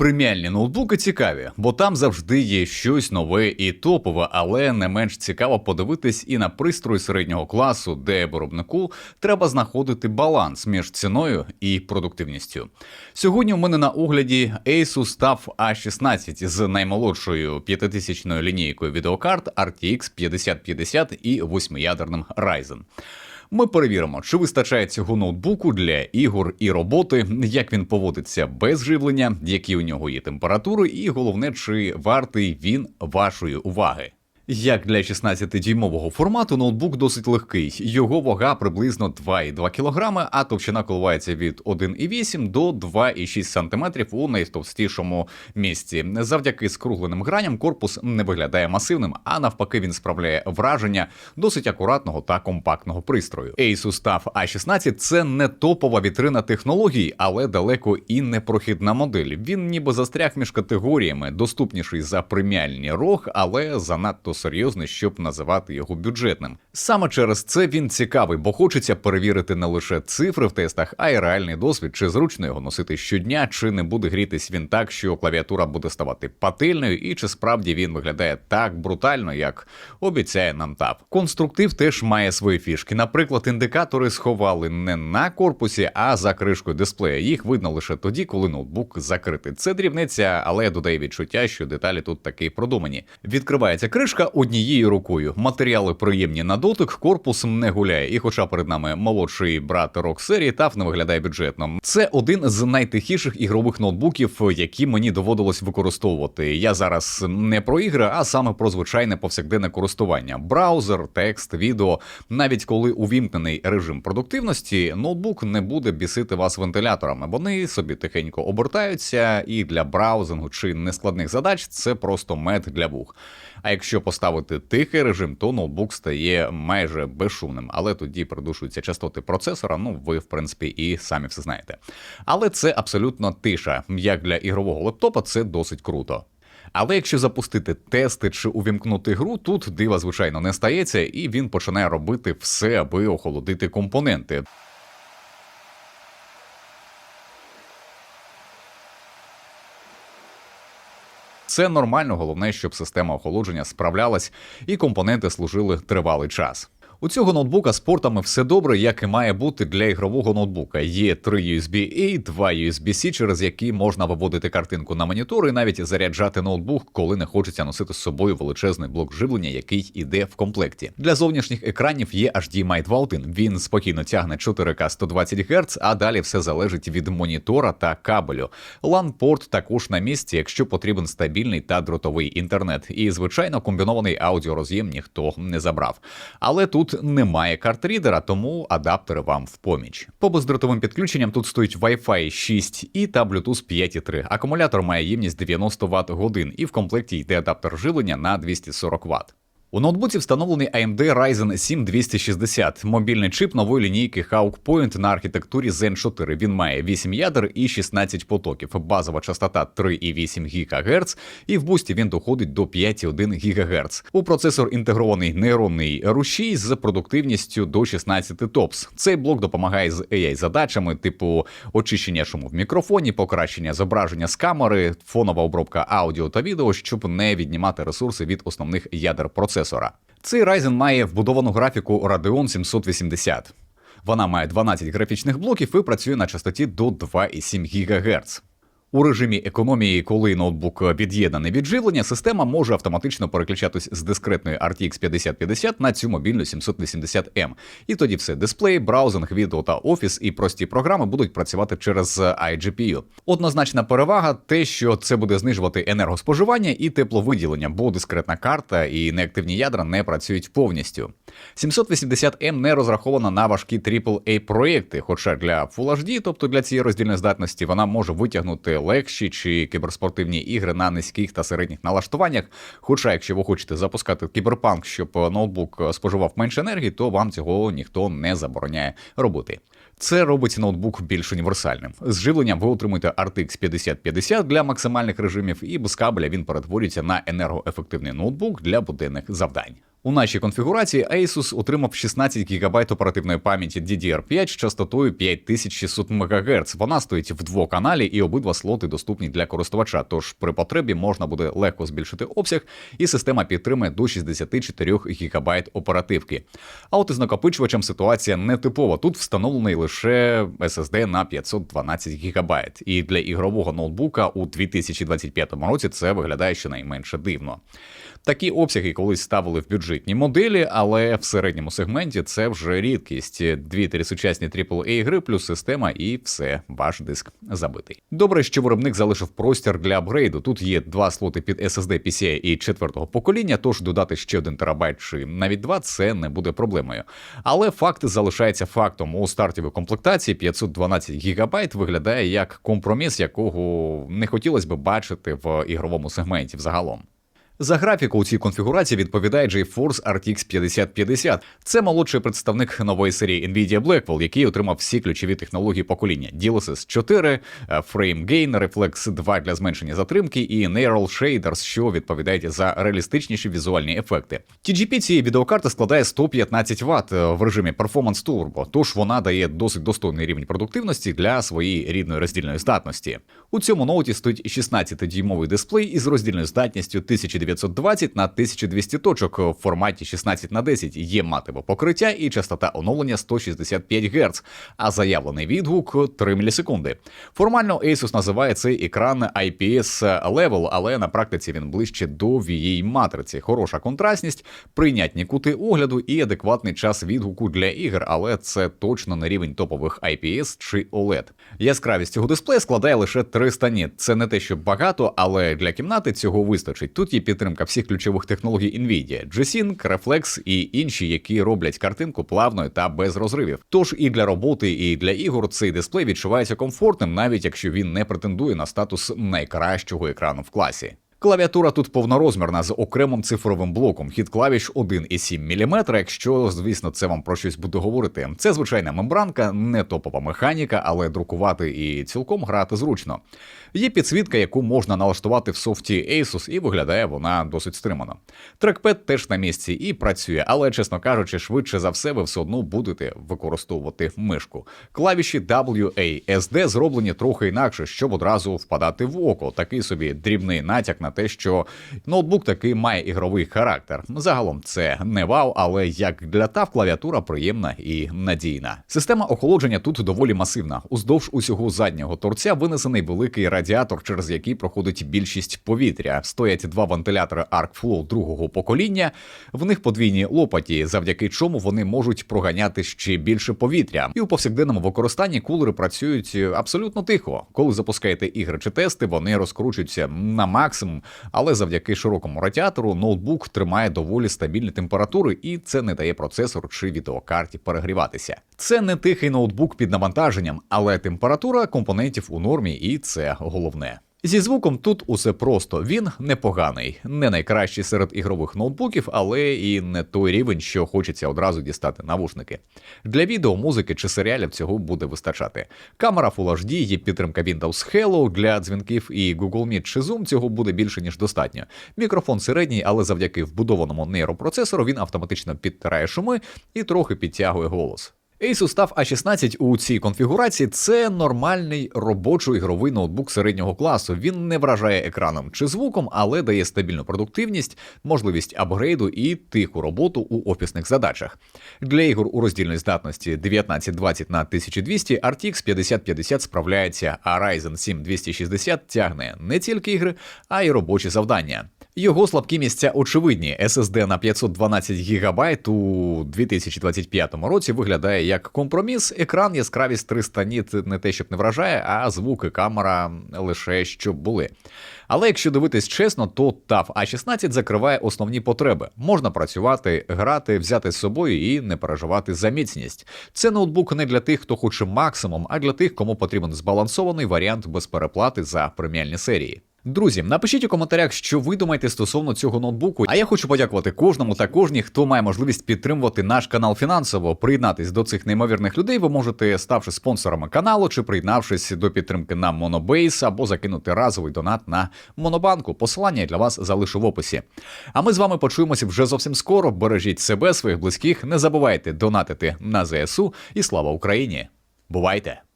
Преміальні ноутбуки цікаві, бо там завжди є щось нове і топове, але не менш цікаво подивитись і на пристрой середнього класу, де виробнику треба знаходити баланс між ціною і продуктивністю. Сьогодні у мене на огляді Asus TUF A16 з наймолодшою 5000 лінійкою відеокарт RTX 5050 і восьмиядерним Ryzen. Ми перевіримо, чи вистачає цього ноутбуку для ігор і роботи, як він поводиться без живлення, які у нього є температури, і головне, чи вартий він вашої уваги. Як для 16-дюймового формату ноутбук досить легкий. Його вага приблизно 2,2 кг, а товщина коливається від 1,8 до 2,6 см у найтовстішому місці. Завдяки скругленим граням корпус не виглядає масивним, а навпаки, він справляє враження досить акуратного та компактного пристрою. Asus TUF A16 – це не топова вітрина технологій, але далеко і не прохідна модель. Він ніби застряг між категоріями, доступніший за преміальні рог, але занадто серйозний, щоб називати його бюджетним. Саме через це він цікавий, бо хочеться перевірити не лише цифри в тестах, а й реальний досвід, чи зручно його носити щодня, чи не буде грітись він так, що клавіатура буде ставати пательною, і чи справді він виглядає так брутально, як обіцяє нам ТАП. Конструктив теж має свої фішки. Наприклад, індикатори сховали не на корпусі, а за кришкою дисплея. Їх видно лише тоді, коли ноутбук закритий. Це дрібниця, але додає відчуття, що деталі тут таки продумані. Відкривається кришка однією рукою. Матеріали приємні на дотик, корпус не гуляє. І, хоча перед нами молодший брат рок серії, TUF не виглядає бюджетно. Це один з найтихіших ігрових ноутбуків, які мені доводилось використовувати. Я зараз не про ігри, а саме про звичайне повсякденне користування. Браузер, текст, відео. Навіть коли увімкнений режим продуктивності, ноутбук не буде бісити вас вентиляторами. Вони собі тихенько обертаються, і для браузингу чи нескладних задач це просто мед для вух. А якщо поставити тихий режим, то ноутбук стає майже безшумним, але тоді придушуються частоти процесора. Ну ви в принципі і самі все знаєте. Але це абсолютно тиша. Як для ігрового лептопа, це досить круто. Але якщо запустити тести чи увімкнути гру, тут дива звичайно не стається, і він починає робити все, аби охолодити компоненти. Це нормально, головне, щоб система охолодження справлялась і компоненти служили тривалий час. У цього ноутбука з портами все добре, як і має бути для ігрового ноутбука. Є три USB-A, два USB-C, через які можна виводити картинку на монітор і навіть заряджати ноутбук, коли не хочеться носити з собою величезний блок живлення, який іде в комплекті. Для зовнішніх екранів є HDMI 2.1. Він спокійно тягне 4К 120 Гц, а далі все залежить від монітора та кабелю. LAN-порт також на місці, якщо потрібен стабільний та дротовий інтернет. І, звичайно, комбінований аудіороз'єм ніхто не забрав. Але тут немає картрідера, тому адаптери вам в поміч. По бездротовим підключенням тут стоїть Wi-Fi 6 і та Bluetooth 5.3. Акумулятор має ємність 90 Вт годин, і в комплекті йде адаптер живлення на 240 Вт. У ноутбуці встановлений AMD Ryzen 7 260, мобільний чип нової лінійки Hawk Point на архітектурі Zen 4. Він має 8 ядер і 16 потоків. Базова частота 3,8 ГГц, і в бусті він доходить до 5,1 ГГц. У процесор інтегрований нейронний рушій з продуктивністю до 16 ТОПС. Цей блок допомагає з ai задачами, типу очищення шуму в мікрофоні, покращення зображення з камери, фонова обробка аудіо та відео, щоб не віднімати ресурси від основних ядер процесора процесора. Цей Ryzen має вбудовану графіку Radeon 780. Вона має 12 графічних блоків і працює на частоті до 2,7 ГГц. У режимі економії, коли ноутбук від'єднаний від живлення, система може автоматично переключатись з дискретної RTX 5050 на цю мобільну 780M. І тоді все дисплей, браузинг, відео та офіс і прості програми будуть працювати через iGPU. Однозначна перевага те, що це буде знижувати енергоспоживання і тепловиділення, бо дискретна карта і неактивні ядра не працюють повністю. 780M не розрахована на важкі AAA проєкти, хоча для Full HD, тобто для цієї роздільної здатності, вона може витягнути легші чи кіберспортивні ігри на низьких та середніх налаштуваннях. Хоча, якщо ви хочете запускати кіберпанк, щоб ноутбук споживав менше енергії, то вам цього ніхто не забороняє робити. Це робить ноутбук більш універсальним. З живленням ви отримуєте RTX 5050 для максимальних режимів, і без кабеля він перетворюється на енергоефективний ноутбук для буденних завдань. У нашій конфігурації Asus отримав 16 ГБ оперативної пам'яті DDR5 з частотою 5600 МГц. Вона стоїть в двоканалі і обидва слоти доступні для користувача. Тож при потребі можна буде легко збільшити обсяг, і система підтримує до 64 ГБ оперативки. А от із накопичувачем ситуація не типова. Тут встановлений лише SSD на 512 ГБ. І для ігрового ноутбука у 2025 році це виглядає щонайменше дивно. Такі обсяги колись ставили в бюджетні моделі, але в середньому сегменті це вже рідкість. Дві-три сучасні aaa гри плюс система, і все, ваш диск забитий. Добре, що виробник залишив простір для апгрейду. Тут є два слоти під SSD PCI і четвертого покоління, тож додати ще один терабайт чи навіть два це не буде проблемою. Але факт залишається фактом. У стартовій комплектації 512 ГБ виглядає як компроміс, якого не хотілося б бачити в ігровому сегменті взагалом. За графіку у цій конфігурації відповідає GeForce RTX 5050. Це молодший представник нової серії Nvidia Blackwell, який отримав всі ключові технології покоління: DLSS 4, Frame Gain, Reflex 2 для зменшення затримки і Neural Shaders, що відповідають за реалістичніші візуальні ефекти. TGP цієї відеокарти складає 115 Вт в режимі Performance Turbo, тож вона дає досить достойний рівень продуктивності для своєї рідної роздільної здатності. У цьому ноуті стоїть 16-дюймовий дисплей із роздільною здатністю 1900 920 на 1200 точок в форматі 16 на 10 є матове покриття і частота оновлення 165 Гц, а заявлений відгук 3 мілісекунди. Формально Asus називає цей екран IPS Level, але на практиці він ближче до VA матриці. Хороша контрастність, прийнятні кути огляду і адекватний час відгуку для ігр, але це точно не рівень топових IPS чи OLED. Яскравість цього дисплея складає лише 300 ніт. Це не те, що багато, але для кімнати цього вистачить. Тут є підтримка всіх ключових технологій NVIDIA, G-Sync, Reflex і інші, які роблять картинку плавною та без розривів. Тож і для роботи, і для ігор цей дисплей відчувається комфортним, навіть якщо він не претендує на статус найкращого екрану в класі. Клавіатура тут повнорозмірна з окремим цифровим блоком. Хід клавіш 1,7 мм, Якщо, звісно, це вам про щось буде говорити. Це звичайна мембранка, не топова механіка, але друкувати і цілком грати зручно. Є підсвітка, яку можна налаштувати в софті Asus, і виглядає вона досить стримано. Трекпед теж на місці і працює, але, чесно кажучи, швидше за все, ви все одно будете використовувати мишку. Клавіші WASD зроблені трохи інакше, щоб одразу впадати в око. Такий собі дрібний натяк на те, що ноутбук таки має ігровий характер. Загалом це не вау, але як для тав клавіатура приємна і надійна. Система охолодження тут доволі масивна. Уздовж усього заднього торця винесений великий радіатор, через який проходить більшість повітря. Стоять два вентилятори ArcFlow другого покоління. В них подвійні лопаті, завдяки чому вони можуть проганяти ще більше повітря. І у повсякденному використанні кулери працюють абсолютно тихо. Коли запускаєте ігри чи тести, вони розкручуються на максимум, але завдяки широкому радіатору ноутбук тримає доволі стабільні температури, і це не дає процесору чи відеокарті перегріватися. Це не тихий ноутбук під навантаженням, але температура компонентів у нормі, і це головне. Зі звуком тут усе просто. Він непоганий, не найкращий серед ігрових ноутбуків, але і не той рівень, що хочеться одразу дістати навушники. Для відео, музики чи серіалів цього буде вистачати. Камера Full HD, є підтримка Windows Hello для дзвінків і Google Meet чи Zoom цього буде більше ніж достатньо. Мікрофон середній, але завдяки вбудованому нейропроцесору він автоматично підтирає шуми і трохи підтягує голос. Asus TUF A16 у цій конфігурації це нормальний робочо-ігровий ноутбук середнього класу. Він не вражає екраном чи звуком, але дає стабільну продуктивність, можливість апгрейду і тиху роботу у офісних задачах. Для ігор у роздільній здатності 1920 на 1200 RTX 5050 справляється, а Ryzen 7 260 тягне не тільки ігри, а й робочі завдання. Його слабкі місця очевидні. SSD на 512 ГБ у 2025 році виглядає як компроміс. Екран яскравість 300 ніт не те, щоб не вражає, а звуки камера лише щоб були. Але якщо дивитись чесно, то TAF A16 закриває основні потреби. Можна працювати, грати, взяти з собою і не переживати за міцність. Це ноутбук не для тих, хто хоче максимум, а для тих, кому потрібен збалансований варіант без переплати за преміальні серії. Друзі, напишіть у коментарях, що ви думаєте стосовно цього ноутбуку. А я хочу подякувати кожному та кожній, хто має можливість підтримувати наш канал фінансово. Приєднатись до цих неймовірних людей. Ви можете ставши спонсорами каналу чи приєднавшись до підтримки на Monobase або закинути разовий донат на Монобанку. Посилання я для вас залишу в описі. А ми з вами почуємося вже зовсім скоро. Бережіть себе, своїх близьких. Не забувайте донатити на ЗСУ і слава Україні. Бувайте!